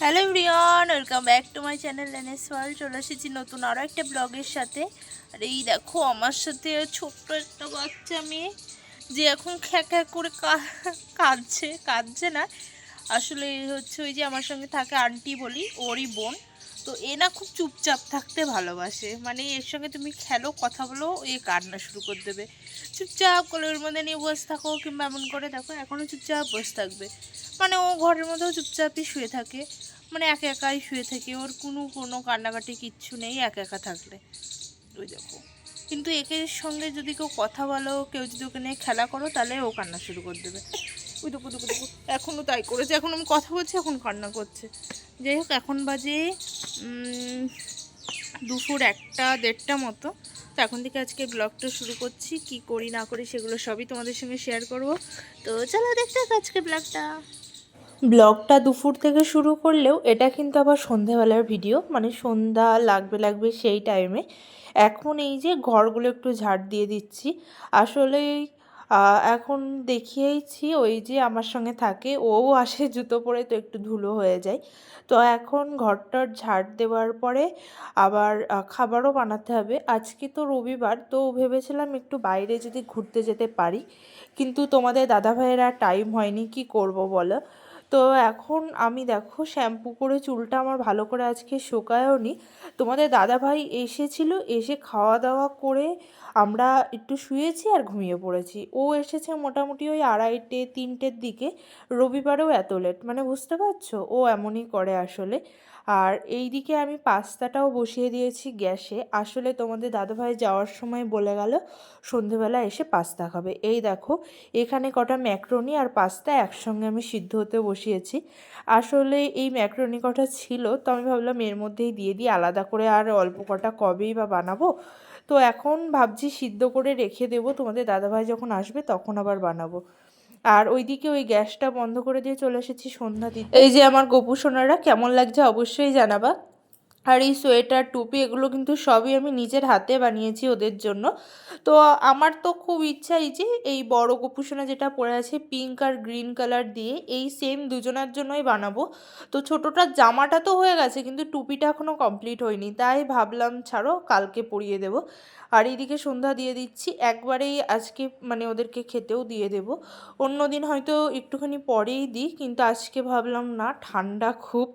Hello everyone welcome back to my channel NS world চলে এসেছি নতুন আরও একটা ব্লগের সাথে। আর এই দেখো, আমার সাথে ছোট্ট একটা বাচ্চা মেয়ে, যে এখন খ্যা খ্যা করে কাঁদছে কাঁদছে না। আসলে হচ্ছে ওই যে আমার সঙ্গে থাকে আন্টি বলি, ওরই বোন। তো এ না খুব চুপচাপ থাকতে ভালোবাসে। মানে এর সঙ্গে তুমি খেলো, কথা বলো, এ কান্না শুরু করে দেবে। চুপচাপ কোলের মধ্যে নিয়ে বসে থাকো, কিংবা এমন করে দেখো এখনও চুপচাপ বসে থাকবে। মানে ও ঘরের মধ্যেও চুপচাপই শুয়ে থাকে। মানে একা একাই শুয়ে থাকে, ওর কোনো কোনো কান্নাকাটি কিচ্ছু নেই, একা একা থাকলে। ওই দেখো। কিন্তু একে সঙ্গে যদি কেউ কথা বলো, কেউ যদি ওকে নিয়ে খেলা করো, তাহলে ও কান্না শুরু করে দেবে। ওই দেখো দেখো দেখো এখনও তাই করেছে, এখন আমি কথা বলছি, এখন কান্না করছে। যাই হোক, এখন বাজে দুপুর একটা, দেড়টা মতো। তো এখন থেকে আজকে ব্লগটা শুরু করছি, কি করি না করি সেগুলো সবই তোমাদের সঙ্গে শেয়ার করব। তো চলো, দেখতে আজকে ব্লগটা। ব্লগটা দুপুর থেকে শুরু করলেও এটা কিন্তু আবার সন্ধেবেলার ভিডিও মানে সন্ধ্যা লাগবে লাগবে সেই টাইমে এখন এই যে ঘরগুলো একটু ঝাড় দিয়ে দিচ্ছি, আসলে এখন দেখিয়েইছি ওই যে আমার সঙ্গে থাকে ও আসে জুতো পরে তো একটু ধুলো হয়ে যায়। তো এখন ঘরটার ঝাড় দেওয়ার পরে আবার খাবারও বানাতে হবে। আজকে তো রবিবার, তো ভেবেছিলাম একটু বাইরে যদি ঘুরতে যেতে পারি। কিন্তু তোমাদের দাদাভাইয়ের আর টাইম হয়নি, কি করব বলো? তো এখন আমি দেখো শ্যাম্পু করে চুলটা আমার ভালো করে আজকে শোকায়ও নি তোমাদের দাদাভাই এসেছিল, এসে খাওয়া দাওয়া করে আমরা একটু শুয়েছি আর ঘুমিয়ে পড়েছি। ও এসেছে মোটামুটি ওই আড়াইটে, তিনটের দিকে। রবিবারেও এত লেট মানে বুঝতে পারছ? ও এমনই করে আসলে। আর এই দিকে আমি পাস্তাটাও বসিয়ে দিয়েছি গ্যাসে। আসলে তোমাদের দাদাভাই যাওয়ার সময় বলে গেল, সন্ধেবেলা এসে পাস্তা খাবে। এই দেখো, এখানে কটা ম্যাক্রোনি আর পাস্তা একসঙ্গে আমি সিদ্ধ হতে বসিয়েছি। আসলে এই ম্যাক্রোনি কটা ছিল, তো আমি ভাবলাম এর মধ্যেই দিয়ে দিই, আলাদা করে আর অল্প কটা কবেই বা বানাবো। তো এখন ভাবছি সিদ্ধ করে রেখে দেবো, তোমাদের দাদাভাই যখন আসবে তখন আবার বানাবো। আর ওইদিকে ওই গ্যাসটা বন্ধ করে দিয়ে চলে এসেছি সন্ধ্যা দিতে। এই যে আমার গোপু সোনারা কেমন লাগছে অবশ্যই জানাবা। আর এই সোয়েটার, টুপি এগুলো কিন্তু সবই আমি নিজের হাতে বানিয়েছি ওদের জন্য। তো আমার তো খুব ইচ্ছা এই যে এই বড় গোপুসোনা যেটা পরে আছে পিঙ্ক আর গ্রিন কালার দিয়ে এই সেম দুজনার জন্যই বানাবো। তো ছোটোটার জামাটা তো হয়ে গেছে কিন্তু টুপিটা এখনও কমপ্লিট হয়নি, তাই ভাবলাম ছাড়ো কালকে পরিয়ে দেবো। আর এইদিকে সন্ধ্যা দিয়ে দিচ্ছি, একবারেই আজকে মানে ওদেরকে খেতেও দিয়ে দেবো। অন্য দিন হয়তো একটুখানি পরেই দিই, কিন্তু আজকে ভাবলাম না, ঠান্ডা খুব,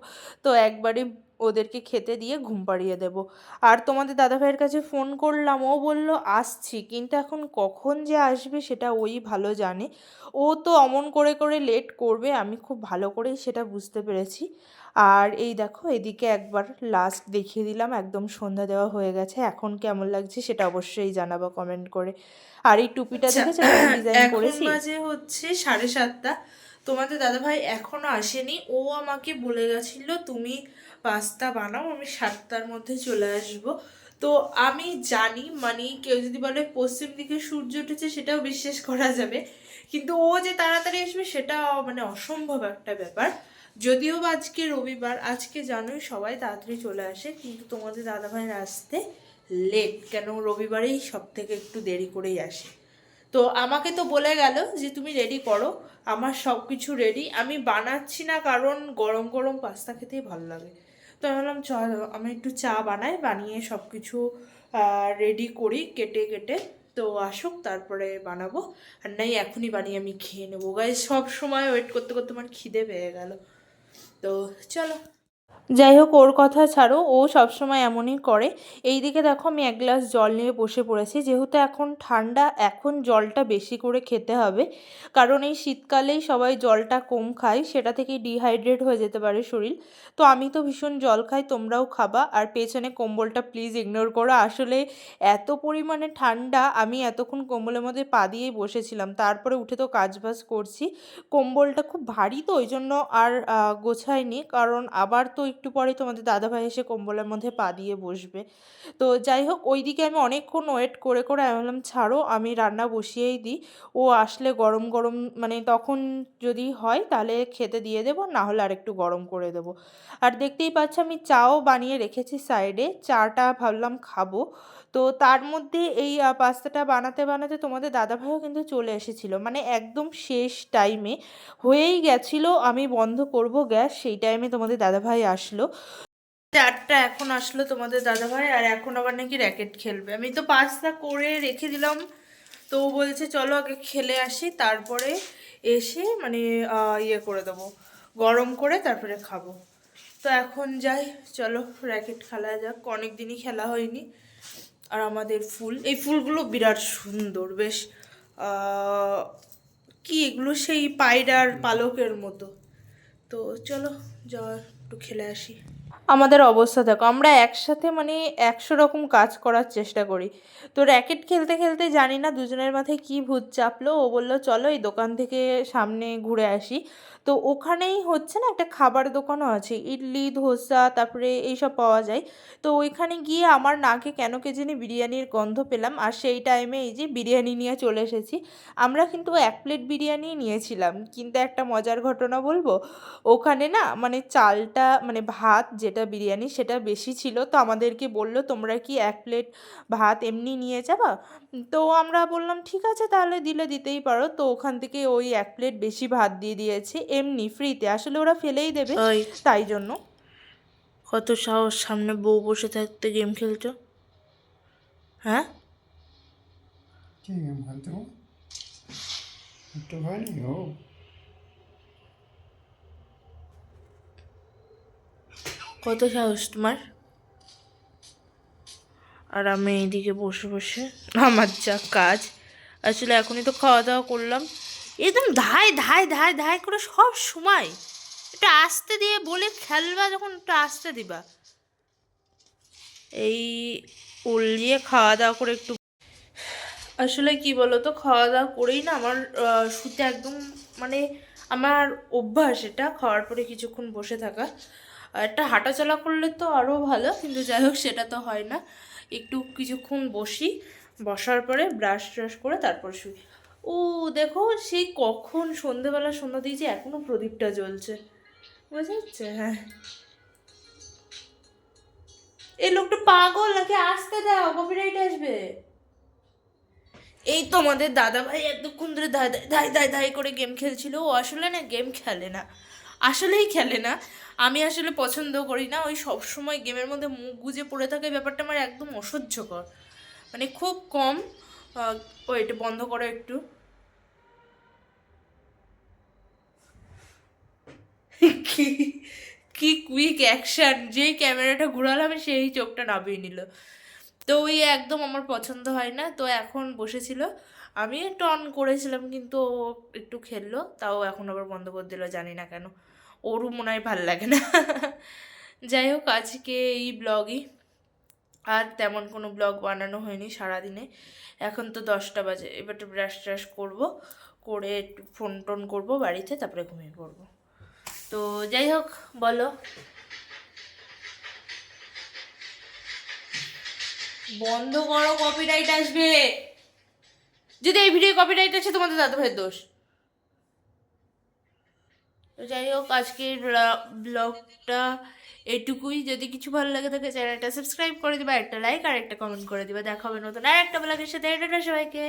তো একবারে ওদেরকে খেতে দিয়ে ঘুম পাড়িয়ে দেবো। আর তোমাদের দাদাভাইয়ের কাছে ফোন করলাম ও বলল আসছি। কিন্তু এখন কখন যে আসবে সেটা ওই ভালো জানে। ও তো অমন করে করে লেট করবে আমি খুব ভালো করেই সেটা বুঝতে পেরেছি। আর এই দেখো এদিকে একবার লাস্ট দেখিয়ে দিলাম একদম সন্ধ্যা দেওয়া হয়ে গেছে। এখন কেমন লাগছে সেটা অবশ্যই জানাব কমেন্ট করে। আর এই টুপিটা দেখেছ ডিজাইন করেছি? বাজে হচ্ছে সাড়ে সাতটা। তোমাদের দাদাভাই এখনও আসেনি। ও আমাকে বলে গেছিল, তুমি পাস্তা বানাও, আমি সাতটার মধ্যে চলে আসব। তো আমি জানি মানে কেউ যদি বলে পশ্চিম দিকে সূর্য উঠেছে, সেটাও বিশ্বাস করা যাবে। কিন্তু ও যে তাড়াতাড়ি আসবে, সেটা মানে অসম্ভব একটা ব্যাপার। যদিও বা আজকে রবিবার, আজকে জানোই সবাই তাড়াতাড়ি চলে আসে, কিন্তু তোমাদের দাদাভাইয়ের আসতে লেট কেন রবিবারেই সব থেকে একটু দেরি করেই আসে। তো আমাকে তো বলে গেল যে তুমি রেডি করো, আমার সব কিছু রেডি আমি বানাচ্ছি না কারণ গরম গরম পাস্তা খেতেই ভালো লাগে। তো আমি বললাম চল আমি একটু চা বানাই, বানিয়ে সব কিছু রেডি করি, কেটে কেটে। তো আসুক, তারপরে বানাবো। আর নাই, এখনই বানিয়ে আমি খেয়ে নেব। গায়ে সব সময় ওয়েট করতে করতে আমার খিদে পেয়ে গেল। তো চলো। যাই হোক ওর কথা ছাড়ো, ও সবসময় এমনই করে। এই দিকে দেখো, আমি এক গ্লাস জল নিয়ে বসে পড়েছি। যেহেতু এখন ঠান্ডা, এখন জলটা বেশি করে খেতে হবে। কারণ এই শীতকালেই সবাই জলটা কম খায়, সেটা থেকেই ডিহাইড্রেট হয়ে যেতে পারে শরীর। তো আমি তো ভীষণ জল খাই, তোমরাও খাবা। আর পেছনে কম্বলটা প্লিজ ইগনোর করো। আসলে এত পরিমাণে ঠান্ডা, আমি এতক্ষণ কম্বলের মধ্যে পা দিয়েই বসেছিলাম। তারপরে উঠে তো কাজবাজ করছি। কম্বলটা খুব ভারী তো, ওই জন্য আর গোছায়নি কারণ আবার তো একটু একটু পরেই তোমাদের দাদাভাই এসে কম্বলের মধ্যে পা দিয়ে বসবে। তো যাই হোক, ওইদিকে আমি অনেকক্ষণ ওয়েট করে করে আমি বললাম, ছাড়ো, আমি রান্না বসিয়েই দিই। ও আসলে গরম গরম মানে তখন যদি হয় তাহলে খেতে দিয়ে দেবো না হলে আরেকটু গরম করে দেবো। আর দেখতেই পাচ্ছ আমি চাও বানিয়ে রেখেছি সাইডে চাটা ভাবলাম খাব। তো তার মধ্যে এই পাস্তাটা বানাতে বানাতে তোমাদের দাদাভাইও কিন্তু চলে এসেছিল। মানে একদম শেষ টাইমে হয়েই গেছিল, আমি বন্ধ করব গ্যাস, সেই টাইমে তোমাদের দাদাভাই আসলো। চারটা এখন আসলো তোমাদের দাদাভাই, আর এখন আবার নাকি র্যাকেট খেলবে। আমি তো পাস্তা করে রেখে দিলাম, তো বলছে, চলো আগে খেলে আসি, তারপরে এসে মানে ইয়ে করে দেবো। গরম করে তারপরে খাব। তো এখন যাই, চলো র্যাকেট খেলা যাক অনেক দিনই খেলা হয়নি। আর আমাদের ফুল। এই ফুলগুলো বিরাট সুন্দর, বেশ কি এগুলো সেই পায়রার পালকের মতো। তো চলো যাওয়ার একটু খেলে আসি। আমাদের অবস্থা দেখো। আমরা একসাথে মানে একশো রকম কাজ করার চেষ্টা করি। তো র্যাকেট খেলতে খেলতে জানি না দুজনের মাথায় কি ভূত চাপলো। ও বলল, চলো এই দোকান থেকে সামনে ঘুরে আসি। তো ওখানেই হচ্ছে না একটা খাবার দোকানও আছে। ইডলি, ধোসা, তারপরে এইসব পাওয়া যায়। তো ওইখানে গিয়ে আমার নাকে কেন কে জানি বিরিয়ানির গন্ধ পেলাম। আর সেই টাইমে এই যে বিরিয়ানি নিয়ে চলে এসেছি। আমরা কিন্তু এক প্লেট বিরিয়ানি নিয়েছিলাম। কিন্তু একটা মজার ঘটনা বলব? ওখানে না মানে চালটা মানে ভাত যেটা বিরিয়ানি সেটা বেশি ছিল। তো আমাদেরকে বলল তোমরা কি এক প্লেট ভাত এমনি নিয়ে যাবা? তো আমরা বললাম ঠিক আছে তাহলে দিলে দিতেই পারো। তো ওখান থেকে ওই এক প্লেট বেশি ভাত দিয়ে দিয়েছে এমনি ফ্রিতে। আসলে ওরা ফেলেই দেবে তাই জন্য। কত সাহস সামনে বউ বসে থাকতে গেম খেলছো? হ্যাঁ? কি গেম খেলতে? একটু হয়নি ও কত সাহস তোমার? আর আমি এইদিকে বসে বসে আমার যা কাজ। আসলে এখনই তো খাওয়া দাওয়া করলাম। একদম ধায় ধায় ধায় ধায় করে সব সময়। একটু আস্তে দিয়ে বলে খেলবা যখন, একটু আস্তে দিবা। এই উল দিয়ে খাওয়া দাওয়া করে একটু আসলে কি বলো তো খাওয়া দাওয়া করেই না আমার শুতে একদম মানে আমার অভ্যাস এটা। খাওয়ার পরে কিছুক্ষণ বসে থাকা। একটা হাঁটাচলা করলে তো আরও ভালো, কিন্তু যাই হোক সেটা তো হয় না। একটু কিছুক্ষণ বসি, বসার পরে ব্রাশ ট্রাশ করে তারপর শুই। ও দেখো সেই কখন সন্ধেবেলা সন্ধ্যা দিয়েছে এখনও প্রদীপটা জ্বলছে। বোঝা যাচ্ছে? হ্যাঁ। এই লোকটা পাগল নাকি? আসতে দাও কপিরাইট আসবে। এই তো আমাদের দাদা ভাই এতক্ষণ ধরে ধাই ধাই ধাই ধাই করে গেম খেলছিল। ও আসলে না গেম খেলে না। আসলেই খেলে না। আমি আসলে পছন্দ করি না। ওই সব সময় গেমের মধ্যে মুখ গুজে পড়ে থাকে ব্যাপারটা আমার একদম অসহ্যকর। মানে খুব কম আহ, ও এটা বন্ধ করো একটু। কি কি কুইক অ্যাকশন যেই ক্যামেরাটা ঘুরালাম সেই চোখটা নামিয়ে নিল। তো ওই একদম আমার পছন্দ হয় না। তো এখন বসেছিল। আমি একটু অন করেছিলাম কিন্তু একটু খেললো। তাও এখন আবার বন্ধ করে দিল জানি না কেন। ওরও মনে হয় ভালো লাগে না। যাই হোক, আজকে এই ব্লগই। আর তেমন কোনো ব্লগ বানানো হয়নি সারাদিনে। এখন তো দশটা বাজে, এবার একটু ব্রাশ ট্রাশ করব, করে একটু ফোন টোন করব বাড়িতে, তারপরে ঘুমিয়ে পড়ব। তো যাই হোক, বলো। বন্ধ করো কপিরাইট আসবে। যদি এই ভিডিও কপিরাইট আসে তোমাদের দাদা ভাইয়ের দোষ। তো যাই হোক, আজকের ব্লগটা এটুকুই। যদি কিছু ভালো লাগে থাকে, চ্যানেলটা সাবস্ক্রাইব করে দিবা, একটা লাইক আর একটা কমেন্ট করে দিবা। দেখা হবে নতুন আর একটা ব্লগের সাথে। এটা সবাইকে।